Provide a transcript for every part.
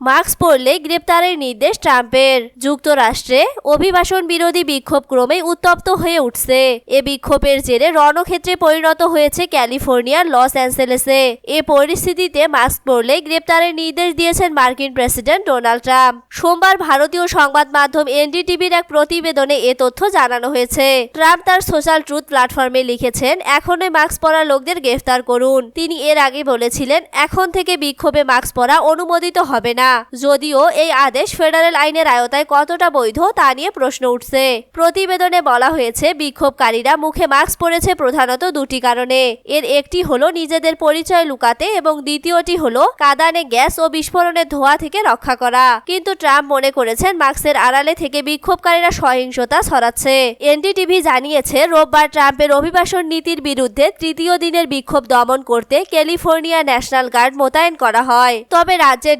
Mask পরলে গ্রেপ্তারের নির্দেশ ট্রাম্পের। যুক্তরাষ্ট্রে অভিবাসন বিরোধী বিক্ষোভ ক্রমে উত্তপ্ত হয়ে উঠছে। এ বিক্ষোভের জেরে রণক্ষেত্রে পরিণত হয়েছে ক্যালিফোর্নিয়ার লস অ্যাঞ্জেলেসে। এ পরিস্থিতিতে মাস্ক পরলে গ্রেপ্তারের নির্দেশ দিয়েছেন মার্কিন প্রেসিডেন্ট ডোনাল্ড ট্রাম্প। সোমবার ভারতীয় সংবাদ মাধ্যম এনডিটিভির এক প্রতিবেদনে এ তথ্য জানানো হয়েছে। ট্রাম্প তার সোশ্যাল ট্রুথ প্ল্যাটফর্মে লিখেছেন, এখনই মাস্ক পরা লোকদের গ্রেফতার করুন। তিনি এর আগে বলেছিলেন, এখন থেকে বিক্ষোভে মাস্ক পরা অনুমোদিত হবে না। যদিও এই আদেশ ফেডারেল আইনের আয়তায় কতটা বৈধ তা নিয়ে প্রশ্ন উঠছে। প্রতিবেদনে বলা হয়েছে, বিক্ষোভকারীরা মুখে মাস্ক পরেছে প্রধানত দুটি কারণে। এর একটি হলো নিজেদের পরিচয় লুকাতে এবং দ্বিতীয়টি হলো কাদানে গ্যাস ও বিস্ফোরণের ধোঁয়া থেকে রক্ষা করা। কিন্তু ট্রাম্প মনে করেছেন, মাস্কের আড়ালে থেকে বিক্ষোভকারীরা সহিংসতা ছড়াচ্ছে। এনডিটিভি জানিয়েছে, রোববার ট্রাম্পের অভিবাসন নীতির বিরুদ্ধে তৃতীয় দিনের বিক্ষোভ দমন করতে ক্যালিফোর্নিয়া ন্যাশনাল গার্ড মোতায়েন করা হয়। তবে রাজ্যের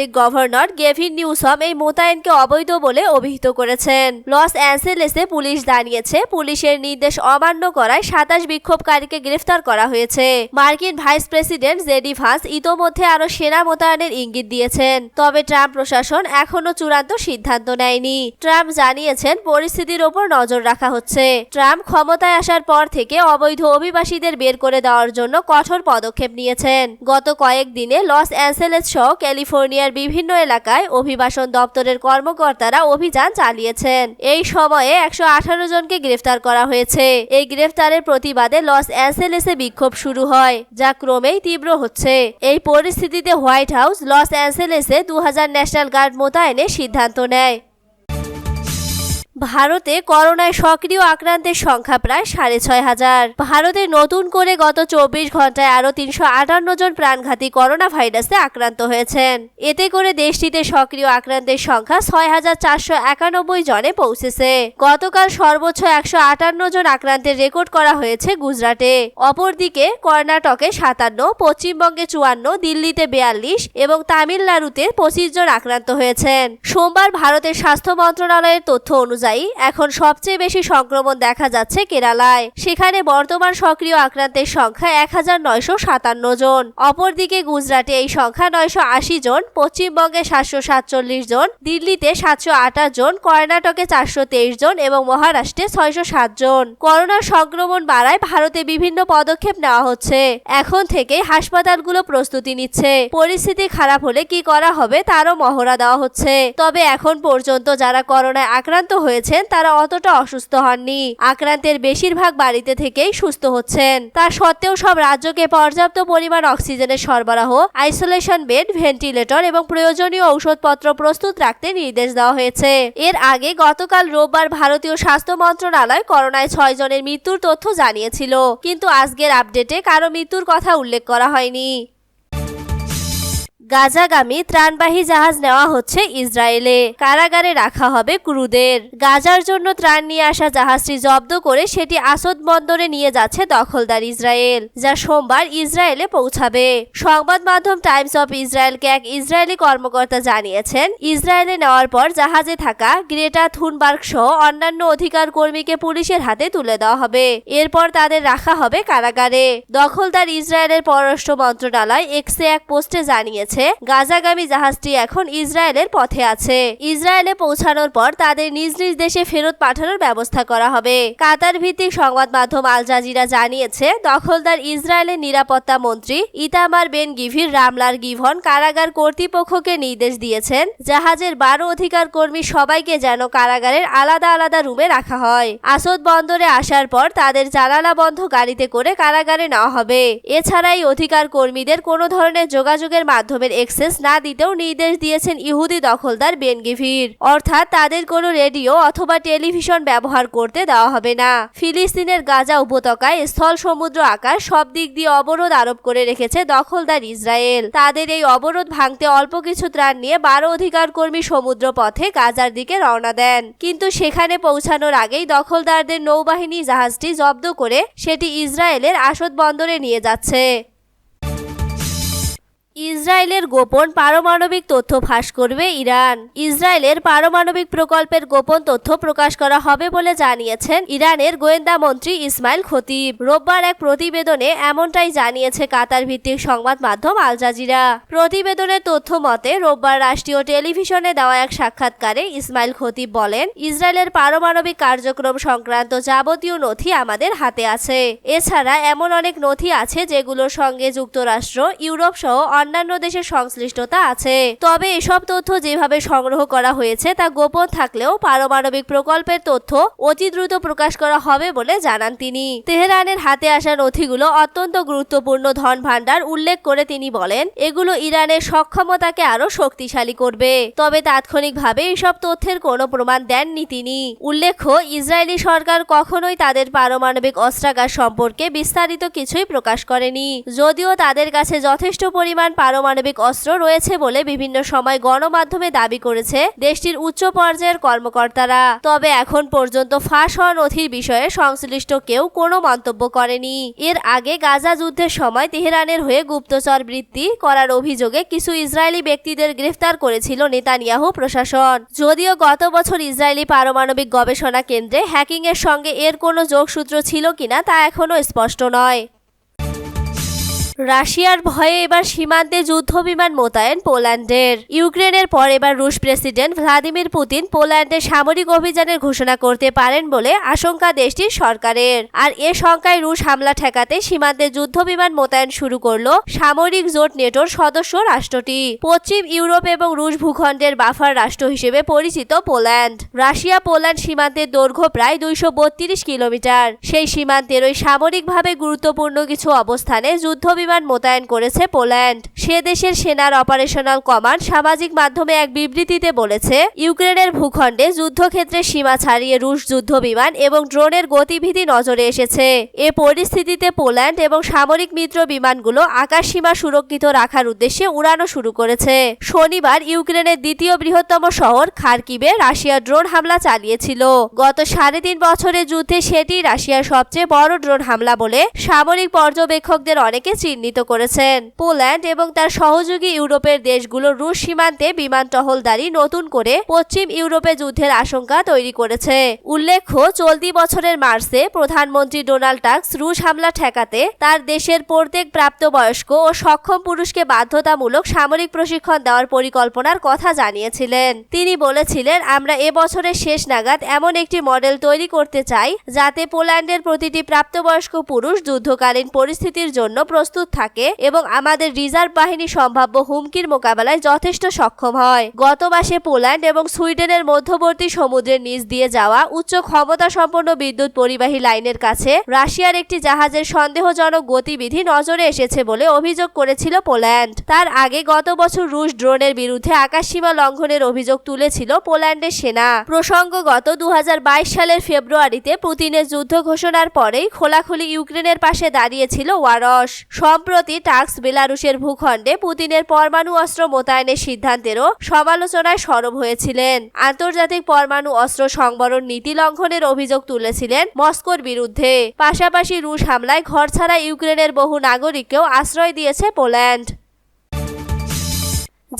ডেমোক্র্যাটিক গভর্নর গেভিন নিউসম এই মোতায়েনকে অবৈধ বলে অভিহিত করেছেন। লস অ্যাঞ্জেলেসে পুলিশ দাঁড়িয়েছে পুলিশের নির্দেশ অমান্য করায় সাতাশ বিক্ষোভকারীকে গ্রেফতার করা হয়েছে। মার্কিন ভাইস প্রেসিডেন্ট জেডি ভান্স ইতোমধ্যে আরও সেনা মোতায়েনের ইঙ্গিত দিয়েছেন। তবে ট্রাম্প প্রশাসন এখনও চূড়ান্ত সিদ্ধান্ত নেয়নি। ট্রাম্প জানিয়েছেন, পরিস্থিতির ওপর নজর রাখা হচ্ছে। ট্রাম্প ক্ষমতায় আসার পর থেকে অবৈধ অভিবাসীদের বের করে দেওয়ার জন্য কঠোর পদক্ষেপ নিয়েছেন। গত কয়েকদিনে লস অ্যাঞ্জেলেস সহ ক্যালিফোর্নিয়ার বিভিন্ন এলাকায় অভিবাসন দপ্তরের কর্মকর্তারা অভিযান চালিয়েছেন। এই সময়ে একশো আঠারো জনকে গ্রেফতার করা হয়েছে। এই গ্রেফতারের প্রতিবাদে লস অ্যাঞ্জেলেসে বিক্ষোভ শুরু হয়, যা ক্রমেই তীব্র হচ্ছে। এই পরিস্থিতিতে হোয়াইট হাউস লস অ্যাঞ্জেলেসে দু হাজার ন্যাশনাল গার্ড মোতায়েনের সিদ্ধান্ত নেয়। ভারতে করোনায় সক্রিয় আক্রান্তের সংখ্যা প্রায় সাড়ে ছয় হাজার। ভারতে নতুন করে গত চব্বিশ ঘন্টায় আরও তিনশো আটান্ন জন প্রাণঘাতী করোনা ভাইরাসে আক্রান্ত হয়েছেন। এতে করে দেশটিতে সক্রিয় আক্রান্তের সংখ্যা ছয় হাজার চারশো একানব্বই জনে পৌঁছেছে। গতকাল সর্বোচ্চ একশো আটান্ন জন আক্রান্তের রেকর্ড করা হয়েছে গুজরাটে। অপরদিকে কর্ণাটকে সাতান্ন, পশ্চিমবঙ্গে চুয়ান্ন, দিল্লিতে বেয়াল্লিশ এবং তামিলনাড়ুতে পঁচিশ জন আক্রান্ত হয়েছেন। সোমবার ভারতের স্বাস্থ্য মন্ত্রণালয়ের তথ্য অনুযায়ী এখন সবচেয়ে বেশি সংক্রমণ দেখা যাচ্ছে কেরালায়। সেখানে বর্তমান সক্রিয় আক্রান্তের সংখ্যা এক হাজার নয়শো সাতান্ন জন। অপরদিকে গুজরাটে এই সংখ্যা নয়শো আশি জন, পশ্চিমবঙ্গে সাতশো সাতচল্লিশ জন, দিল্লিতে সাতশো আঠাশ জন, কর্ণাটকে চারশো তেইশ জন এবং মহারাষ্ট্রে ছয়শো সাত জন। করোনার সংক্রমণ বাড়ায় ভারতে বিভিন্ন পদক্ষেপ নেওয়া হচ্ছে। এখন থেকে হাসপাতালগুলো প্রস্তুতি নিচ্ছে। পরিস্থিতি খারাপ হলে কি করা হবে তারও মহড়া দেওয়া হচ্ছে। তবে এখন পর্যন্ত যারা করোনায় আক্রান্ত হয়েছেন তারা অতটা অসুস্থ হননি। আক্রান্তের বেশিরভাগ বাড়িতে থেকেই সুস্থ হচ্ছেন। তা সত্ত্বেও সব রাজ্যকে পর্যাপ্ত পরিমাণ অক্সিজেনের সরবরাহ, আইসোলেশন বেড, ভেন্টিলেটর এবং প্রয়োজনীয় ঔষধপত্র প্রস্তুত রাখতে নির্দেশ দেওয়া হয়েছে। এর আগে গতকাল রোববার ভারতীয় স্বাস্থ্য মন্ত্রণালয় করোনায় ছয় জনের মৃত্যুর তথ্য জানিয়েছিল। কিন্তু আজকের আপডেটে কারও মৃত্যুর কথা উল্লেখ করা হয়নি। গাজাগামী ত্রাণবাহী জাহাজ নেওয়া হচ্ছে ইসরায়েলে। কারাগারে রাখা হবে ক্রুদের। গাজার জন্য ত্রাণ নিয়ে আসা জাহাজটি জব্দ করে সেটি আসদ বন্দরে নিয়ে যাচ্ছে দখলদার ইসরায়েল, যা সোমবার ইসরায়েলে পৌঁছাবে। সংবাদ মাধ্যম টাইমস অফ ইসরায়েলকে এক ইসরায়েলি কর্মকর্তা জানিয়েছেন, ইসরায়েলে নেওয়ার পর জাহাজে থাকা গ্রেটা থুনবার্গ সহ অন্যান্য অধিকার কর্মীকে পুলিশের হাতে তুলে দেওয়া হবে। এরপর তাদের রাখা হবে কারাগারে। দখলদার ইসরায়েলের পররাষ্ট্র মন্ত্রণালয় এক্সে এক পোস্টে জানিয়েছে গাজাগামী জাহাজটি এখন ইসরায়েলের পথে আছে। ইসরায়েলে পৌঁছানোর পর তাদের নিজ নিজ দেশে ফেরত পাঠানোর ব্যবস্থা করা হবে। কাতার ভিত্তিক সংবাদ মাধ্যম আল জাজিরা জানিয়েছে, দখলদার ইসরায়েলের নিরাপত্তা মন্ত্রী ইতামার বেন গিভির রামলার গিভন কারাগার কর্তৃপক্ষকে নির্দেশ দিয়েছেন, জাহাজের বারো অধিকার কর্মী সবাইকে যেন কারাগারের আলাদা আলাদা রুমে রাখা হয়। আসদ বন্দরে আসার পর তাদের জানালা বন্ধ গাড়িতে করে কারাগারে নেওয়া হবে। এছাড়া এই অধিকার কর্মীদের কোনো ধরনের যোগাযোগের মাধ্যমে এক্সেস না দিতেও নির্দেশ দিয়েছেন ইহুদি দখলদার বেনগিভির অর্থাৎ তাদের কোনো রেডিও অথবা টেলিভিশন ব্যবহার করতে দেওয়া হবে না। ফিলিস্তিনের গাজা উপত্যকায় স্থল সমুদ্র আকার সব দিক দিয়ে অবরোধ আরোপ করে রেখেছে দখলদার ইসরায়েল। তাদের এই অবরোধ ভাঙতে অল্প কিছু ত্রাণ নিয়ে বারো অধিকার কর্মী সমুদ্র পথে গাজার দিকে রওনা দেন। কিন্তু সেখানে পৌঁছানোর আগেই দখলদারদের নৌবাহিনী জাহাজটি জব্দ করে সেটি ইসরায়েলের আসদ বন্দরে নিয়ে যাচ্ছে। ইসরায়েলের গোপন পারমাণবিক তথ্য ফাঁস করবে ইরান। ইসরায়েলের পারমাণবিক প্রকল্পের গোপন তথ্য প্রকাশ করা হবে বলে জানিয়েছেন ইরানের গোয়েন্দা মন্ত্রী ইসমাইল খতিব। রোববার এক প্রতিবেদনে এমনটাই জানিয়েছে কাতার ভিত্তিক সংবাদ মাধ্যম আল জাজিরা। প্রতিবেদনের তথ্য মতে, রোববার রাষ্ট্রীয় টেলিভিশনে দেওয়া এক সাক্ষাৎকারে ইসমাইল খতিব বলেন, ইসরায়েলের পারমাণবিক কার্যক্রম সংক্রান্ত যাবতীয় নথি আমাদের হাতে আছে। এছাড়া এমন অনেক নথি আছে যেগুলোর সঙ্গে যুক্তরাষ্ট্র, ইউরোপ সহ অন্যান্য দেশের সংশ্লিষ্টতা আছে। তবে এসব তথ্য যেভাবে সংগ্রহ করা হয়েছে, তা গোপন থাকলেও পারমাণবিক প্রকল্পের তথ্য অতি দ্রুত প্রকাশ করা হবে বলে জানান তিনি। তেহরানের হাতে আসা নথিগুলো অত্যন্ত গুরুত্বপূর্ণ ধন ভাণ্ডার উল্লেখ করে তিনি বলেন, এগুলো ইরানের সক্ষমতাকে আরও শক্তিশালী করবে। তবে তাৎক্ষণিকভাবে এসব তথ্যের কোনো প্রমাণ দেননি তিনি। উল্লেখ্য, ইসরায়েলি সরকার কখনোই তাদের পারমাণবিক অস্ত্রাগার সম্পর্কে বিস্তারিত কিছুই প্রকাশ করেনি। যদিও তাদের কাছে যথেষ্ট পরিমাণ পারমাণবিক অস্ত্র রয়েছে বলে বিভিন্ন সময় গণমাধ্যমে দাবি করেছে দেশটির উচ্চ পর্যায়ের কর্মকর্তারা। তবে এখন পর্যন্ত ফাঁস হওয়া নথির বিষয়ে সংশ্লিষ্ট কেউ কোনো মন্তব্য করেনি। এর আগে গাজা যুদ্ধের সময় তেহরানের হয়ে গুপ্তচর বৃত্তি করার অভিযোগে কিছু ইসরায়েলি ব্যক্তিদের গ্রেফতার করেছিল নেতানিয়াহু প্রশাসন। যদিও গত বছর ইসরায়েলি পারমাণবিক গবেষণা কেন্দ্রে হ্যাকিং এর সঙ্গে এর কোনো যোগসূত্র ছিল কিনা তা এখনও স্পষ্ট নয়। রাশিয়ার ভয়ে এবার সীমান্তে যুদ্ধ বিমান মোতায়েন পোল্যান্ডের। ইউক্রেনের পর এবার রুশ প্রেসিডেন্ট ভ্লাদিমির পুতিন পোল্যান্ডে সামরিক অভিযানের ঘোষণা করতে পারেন বলে আশঙ্কা দেশটির সরকারের। আর এ শঙ্কায় রুশ হামলা ঠেকাতে সীমান্তে যুদ্ধ বিমান মোতায়েন শুরু করল সামরিক জোট নেটোর সদস্য রাষ্ট্রটি। পশ্চিম ইউরোপ এবং রুশ ভূখণ্ডের বাফার রাষ্ট্র হিসেবে পরিচিত পোল্যান্ড। রাশিয়া পোল্যান্ড সীমান্তের দৈর্ঘ্য প্রায় দুইশো বত্রিশ কিলোমিটার। সেই সীমান্তের ওই সামরিকভাবে গুরুত্বপূর্ণ কিছু অবস্থানে যুদ্ধ বিমান মোতায়েন করেছে পোল্যান্ড। সে দেশের সেনার অপারেশনাল কমান্ড সামাজিক মাধ্যমে এক বিবৃতিতে বলেছে, ইউক্রেনের ভূখণ্ডে যুদ্ধক্ষেত্রে সীমা ছাড়িয়ে রুশ যুদ্ধ বিমান এবং ড্রোনের গতিবিধি নজরে এসেছে। এ পরিস্থিতিতে পোল্যান্ড এবং সামরিক মিত্র বিমানগুলো আকাশ সীমা সুরক্ষিত রাখার উদ্দেশ্যে উড়ানো শুরু করেছে। শনিবার ইউক্রেনের দ্বিতীয় বৃহত্তম শহর খার্কিবে রাশিয়া ড্রোন হামলা চালিয়েছিল। গত সাড়ে তিন বছরের যুদ্ধে সেটি রাশিয়ার সবচেয়ে বড় ড্রোন হামলা বলে সামরিক পর্যবেক্ষকদের অনেকে চিহ্নিত করেছেন। পোল্যান্ড এবং তার সহযোগী ইউরোপের দেশগুলো রুশ সীমান্তে বিমান টহলদারি নতুন করে পশ্চিম ইউরোপে যুদ্ধের আশঙ্কা তৈরি করেছে। উল্লেখ্য, চলতি বছরের মার্চে প্রধানমন্ত্রী ডোনাল্ড টাস্ক রুশ হামলা ঠেকাতে তার দেশের প্রত্যেক প্রাপ্তবয়স্ক ও সক্ষম পুরুষকে বাধ্যতামূলক সামরিক প্রশিক্ষণ দেওয়ার পরিকল্পনার কথা জানিয়েছিলেন। তিনি বলেছিলেন, আমরা এ বছরের শেষ নাগাদ এমন একটি মডেল তৈরি করতে চাই যাতে পোল্যান্ডের প্রতিটি প্রাপ্তবয়স্ক পুরুষ যুদ্ধকালীন পরিস্থিতির জন্য প্রস্তুত থাকে এবং আমাদের রিজার্ভ বাহিনী সম্ভাব্য হুমকির মোকাবেলায় যথেষ্ট সক্ষম হয়। গত মাসে পোল্যান্ড এবং সুইডেনের মধ্যবর্তী সমুদ্রের নিচ দিয়ে যাওয়া উচ্চ ক্ষমতা সম্পন্ন বিদ্যুৎ পরিবাহী লাইনের কাছে রাশিয়ার একটি জাহাজের সন্দেহজনক গতিবিধি নজরে এসেছে বলে অভিযোগ করেছিল পোল্যান্ড। তার আগে গত বছর রুশ ড্রোনের বিরুদ্ধে আকাশসীমা লঙ্ঘনের অভিযোগ তুলেছিল পোল্যান্ডের সেনা। প্রসঙ্গগত দু সালের ফেব্রুয়ারিতে পুতিনের যুদ্ধ ঘোষণার পরেই খোলাখুলি ইউক্রেনের পাশে দাঁড়িয়েছিল ওয়ারস। সম্প্রতি টাক্স বেলারুশের ভূখণ্ডে পুতিনের পরমাণু অস্ত্র মোতায়েনের সিদ্ধান্তেরও সমালোচনায় সরব হয়েছিলেন। আন্তর্জাতিক পরমাণু অস্ত্র সংবরণ নীতি লঙ্ঘনের অভিযোগ তুলেছিলেন মস্কোর বিরুদ্ধে। পাশাপাশি রুশ হামলায় ঘর ছাড়া ইউক্রেনের বহু নাগরিককেও আশ্রয় দিয়েছে পোল্যান্ড।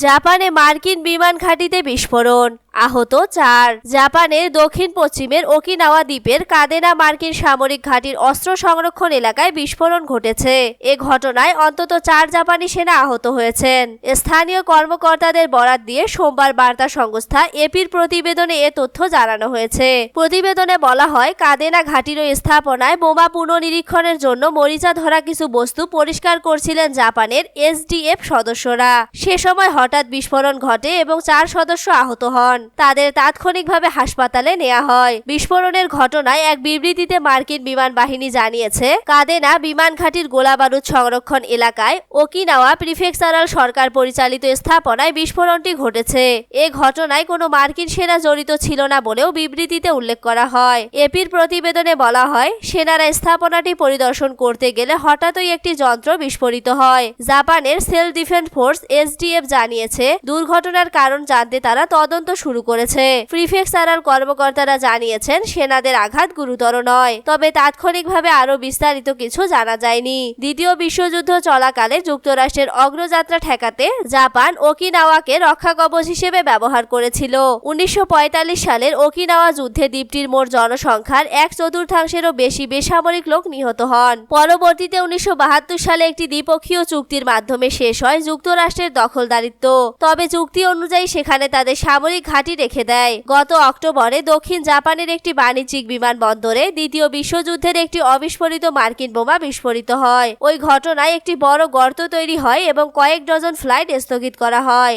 জাপানে মার্কিন বিমান ঘাঁটিতে বিস্ফোরণ। আহত চার। জাপানের দক্ষিণ পশ্চিমের ওকিনাওয়া দ্বীপের কাদেনা মার্কিন সামরিক ঘাঁটির অস্ত্র সংরক্ষণ এলাকায় বিস্ফোরণ ঘটেছে। এ ঘটনায় অন্তত চার জাপানি সেনা আহত হয়েছেন। স্থানীয় কর্মকর্তাদের বরাত দিয়ে সোমবার বার্তা সংস্থা এপির প্রতিবেদনে এ তথ্য জানানো হয়েছে। প্রতিবেদনে বলা হয়, কাদেনা ঘাঁটির স্থাপনায় বোমা পুনর্নিরীক্ষণের জন্য মরিচা ধরা কিছু বস্তু পরিষ্কার করছিলেন জাপানের এসডিএফ সদস্যরা। সে সময় হঠাৎ বিস্ফোরণ ঘটে এবং চার সদস্য আহত হন। তাদের তাৎক্ষণিকভাবে হাসপাতালে নেওয়া হয়। বিস্ফোরণের ঘটনায় এক বিবৃতিতে মার্কিন বিমান বাহিনী জানিয়েছে, কাদেনা বিমান ঘাটির গোলাবারুদ সংরক্ষণ এলাকায় ওকিনাওয়া প্রিফেকচারাল সরকার পরিচালিত স্থাপনায় বিস্ফোরণটি ঘটেছে। এ ঘটনায় কোনো মার্কিন সেনা জড়িত ছিল না বলেও বিবৃতিতে উল্লেখ করা হয়। এপির প্রতিবেদনে বলা হয়, সেনারা স্থাপনাটি পরিদর্শন করতে গেলে হঠাৎই একটি যন্ত্র বিস্ফোরিত হয়। জাপানের সেল ডিফেন্স ফোর্স এসডিএফ জানিয়েছে, দুর্ঘটনার কারণ জানতে তারা তদন্ত শুরু শুরু করেছে। প্রিফেক্স তারার কর্মকর্তারা জানিয়েছেন, সেনাদের আঘাত গুরুতর নয়। তবে তাৎক্ষণিকভাবে আরও বিস্তারিত কিছু জানা যায়নি। দ্বিতীয় বিশ্বযুদ্ধ চলাকালে যুক্তরাষ্ট্রের অগ্রযাত্রা ঠেকাতে জাপান ওকিনাওয়াকে রক্ষা কবচ হিসেবে ব্যবহার করেছিল। উনিশশো সালের ওকিনাওয়া যুদ্ধে দ্বীপটির মোট জনসংখ্যার এক চতুর্থাংশেরও বেশি বেসামরিক লোক নিহত হন। পরবর্তীতে উনিশশো বাহাত্তর সালে একটি দ্বিপক্ষীয় চুক্তির মাধ্যমে শেষ হয় যুক্তরাষ্ট্রের দখলদারিত্ব। তবে চুক্তি অনুযায়ী সেখানে তাদের সামরিক ঘাঁটি রেখে দেয়। গত অক্টোবরে দক্ষিণ জাপানের একটি বাণিজ্যিক বিমানবন্দরে দ্বিতীয় বিশ্বযুদ্ধের একটি অবিস্ফোরিত মার্কিন বোমা বিস্ফোরিত হয়। ওই ঘটনায় একটি বড় গর্ত তৈরি হয় এবং কয়েক ডজন ফ্লাইট স্থগিত করা হয়।